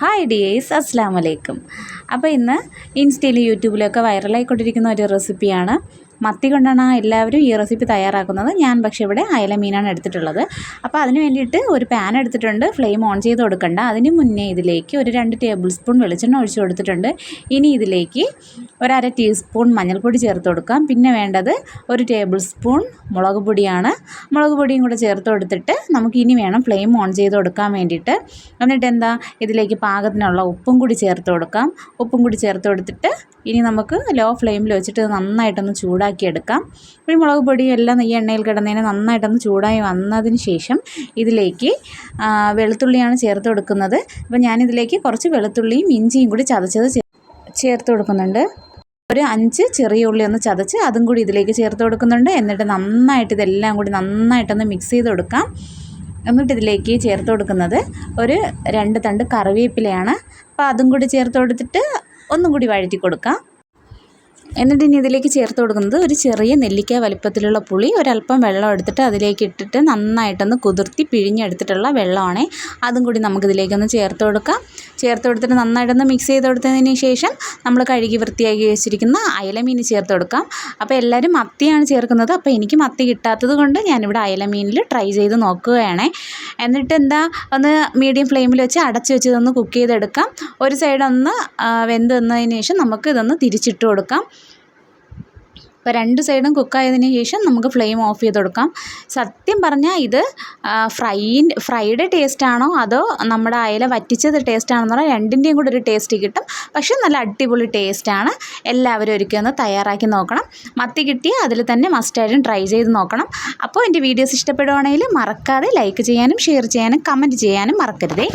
Hi ഡിയേസ് അസ്സാം വലൈക്കും അപ്പോൾ ഇന്ന് ഇൻസ്റ്റയിലും യൂട്യൂബിലൊക്കെ വൈറലായിക്കൊണ്ടിരിക്കുന്ന ഒരു റെസിപ്പിയാണ്. മത്തി കൊണ്ടാണ് എല്ലാവരും ഈ റെസിപ്പി തയ്യാറാക്കുന്നത്. ഞാൻ പക്ഷേ ഇവിടെ അയല മീനാണ് എടുത്തിട്ടുള്ളത്. അപ്പോൾ അതിന് വേണ്ടിയിട്ട് ഒരു പാൻ എടുത്തിട്ടുണ്ട്. ഫ്ലെയിം ഓൺ ചെയ്ത് കൊടുക്കണ്ട. അതിന് മുന്നേ ഇതിലേക്ക് ഒരു രണ്ട് ടേബിൾ സ്പൂൺ വെളിച്ചെണ്ണ ഒഴിച്ചു കൊടുത്തിട്ടുണ്ട്. ഇനി ഇതിലേക്ക് ഒരു അര ടീസ്പൂൺ മഞ്ഞൾപ്പൊടി ചേർത്ത് കൊടുക്കാം. പിന്നെ വേണ്ടത് ഒരു ടേബിൾ സ്പൂൺ മുളക് പൊടിയാണ്. മുളക് പൊടിയും കൂടെ ചേർത്ത് കൊടുത്തിട്ട് നമുക്ക് ഇനി വേണം ഫ്ലെയിം ഓൺ ചെയ്ത് കൊടുക്കാൻ വേണ്ടിയിട്ട്. എന്നിട്ട് എന്താ? ഇതിലേക്ക് പാകത്തിനുള്ള ഉപ്പും കൂടി ചേർത്ത് കൊടുക്കാം. ഉപ്പും കൂടി ചേർത്ത് കൊടുത്തിട്ട് ഇനി നമുക്ക് ലോ ഫ്ലെയിമിൽ വെച്ചിട്ട് നന്നായിട്ടൊന്ന് ചൂടാക്കിയെടുക്കാം ഈ മുളക് പൊടിയും എല്ലാം ഈ എണ്ണയിൽ കിടന്നതിന് നന്നായിട്ടൊന്ന് ചൂടായി വന്നതിന് ശേഷം ഇതിലേക്ക് വെളുത്തുള്ളിയാണ് ചേർത്ത് കൊടുക്കുന്നത്. അപ്പോൾ ഞാനിതിലേക്ക് കുറച്ച് വെളുത്തുള്ളിയും ഇഞ്ചിയും കൂടി ചതച്ചത് ചേർത്ത് കൊടുക്കുന്നുണ്ട്. ഒരു അഞ്ച് ചെറിയ ഉള്ളി ഒന്ന് ചതച്ച് അതും കൂടി ഇതിലേക്ക് ചേർത്ത് കൊടുക്കുന്നുണ്ട്. എന്നിട്ട് നന്നായിട്ട് ഇതെല്ലാം കൂടി നന്നായിട്ടൊന്ന് മിക്സ് ചെയ്ത് കൊടുക്കാം. എന്നിട്ട് ഇതിലേക്ക് ചേർത്ത് കൊടുക്കുന്നത് ഒരു രണ്ട് തണ്ട് കറിവേപ്പിലയാണ്. അപ്പോൾ അതും കൂടി ചേർത്ത് കൊടുത്തിട്ട് ഒന്നും കൂടി വഴറ്റി കൊടുക്കാം. എന്നിട്ട് ഇനി ഇതിലേക്ക് ചേർത്ത് കൊടുക്കുന്നത് ഒരു ചെറിയ നെല്ലിക്ക വലിപ്പത്തിലുള്ള പുളി ഒരല്പം വെള്ളം എടുത്തിട്ട് അതിലേക്ക് ഇട്ടിട്ട് നന്നായിട്ടൊന്ന് കുതിർത്തി പിഴിഞ്ഞെടുത്തിട്ടുള്ള വെള്ളമാണ്. അതും കൂടി നമുക്കിതിലേക്കൊന്ന് ചേർത്ത് കൊടുക്കാം. ചേർത്ത് കൊടുത്തിട്ട് നന്നായിട്ടൊന്ന് മിക്സ് ചെയ്ത് കൊടുത്തതിന് ശേഷം നമ്മൾ കഴുകി വൃത്തിയാക്കി വെച്ചിരിക്കുന്ന അയലമീൻ ചേർത്ത് കൊടുക്കാം. അപ്പോൾ എല്ലാവരും മത്തിയാണ് ചേർക്കുന്നത്. അപ്പോൾ എനിക്ക് മത്തി കിട്ടാത്തത് കൊണ്ട് ഞാനിവിടെ അയലമീനിൽ ട്രൈ ചെയ്ത് നോക്കുകയാണ്. എന്നിട്ട് എന്താ ഒന്ന് മീഡിയം ഫ്ലെയിമിൽ വെച്ച് അടച്ച് വെച്ച് ഇതൊന്ന് കുക്ക് ചെയ്തെടുക്കാം. ഒരു സൈഡ് ഒന്ന് വെന്ത് വന്നതിന് ശേഷം നമുക്ക് ഇതൊന്ന് തിരിച്ചിട്ട് കൊടുക്കാം. ഇപ്പോൾ രണ്ട് സൈഡും കുക്കായതിനു ശേഷം നമുക്ക് ഫ്ലെയിം ഓഫ് ചെയ്ത് കൊടുക്കാം. സത്യം പറഞ്ഞാൽ ഇത് ഫ്രൈ ഫ്രൈഡ് ടേസ്റ്റ് ആണോ അതോ നമ്മുടെ അയല വറ്റിച്ചത് ടേസ്റ്റ് ആണെന്ന് പറഞ്ഞാൽ രണ്ടിന്റെയും കൂടെ ഒരു ടേസ്റ്റ് കിട്ടും. പക്ഷേ നല്ല അടിപൊളി ടേസ്റ്റാണ് എല്ലാവരും ഒരിക്കലും ഒന്ന് തയ്യാറാക്കി നോക്കണം. മത്തി കിട്ടിയാൽ അതിൽ തന്നെ മസ്റ്റായിട്ടും ട്രൈ ചെയ്ത് നോക്കണം. അപ്പോൾ എന്റെ വീഡിയോസ് ഇഷ്ടപ്പെടുവാണെങ്കിൽ മറക്കാതെ ലൈക്ക് ചെയ്യാനും ഷെയർ ചെയ്യാനും കമന്റ് ചെയ്യാനും മറക്കരുതേ.